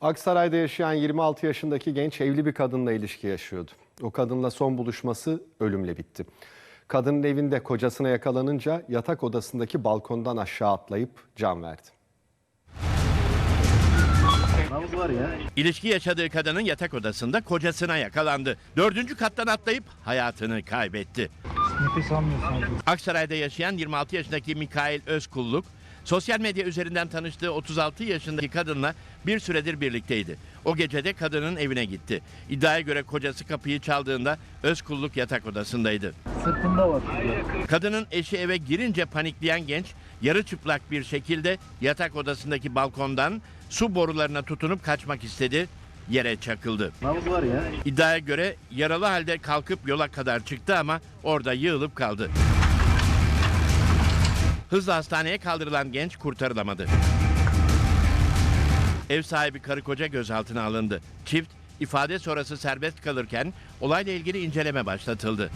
Aksaray'da yaşayan 26 yaşındaki genç evli bir kadınla ilişki yaşıyordu. O kadınla son buluşması ölümle bitti. Kadının evinde kocasına yakalanınca yatak odasındaki balkondan aşağı atlayıp can verdi. İlişki yaşadığı kadının yatak odasında kocasına yakalandı. Dördüncü kattan atlayıp hayatını kaybetti. Nefes. Aksaray'da yaşayan 26 yaşındaki Mikail Özkulluk, sosyal medya üzerinden tanıştığı 36 yaşındaki kadınla bir süredir birlikteydi. O gece de kadının evine gitti. İddiaya göre kocası kapıyı çaldığında Özkulluk yatak odasındaydı. Sırtında var. Kadının eşi eve girince panikleyen genç yarı çıplak bir şekilde yatak odasındaki balkondan su borularına tutunup kaçmak istedi. Yere çakıldı. Var ya. İddiaya göre yaralı halde kalkıp yola kadar çıktı ama orada yığılıp kaldı. Hızla hastaneye kaldırılan genç kurtarılamadı. Ev sahibi karı koca gözaltına alındı. Çift ifade sonrası serbest kalırken olayla ilgili inceleme başlatıldı.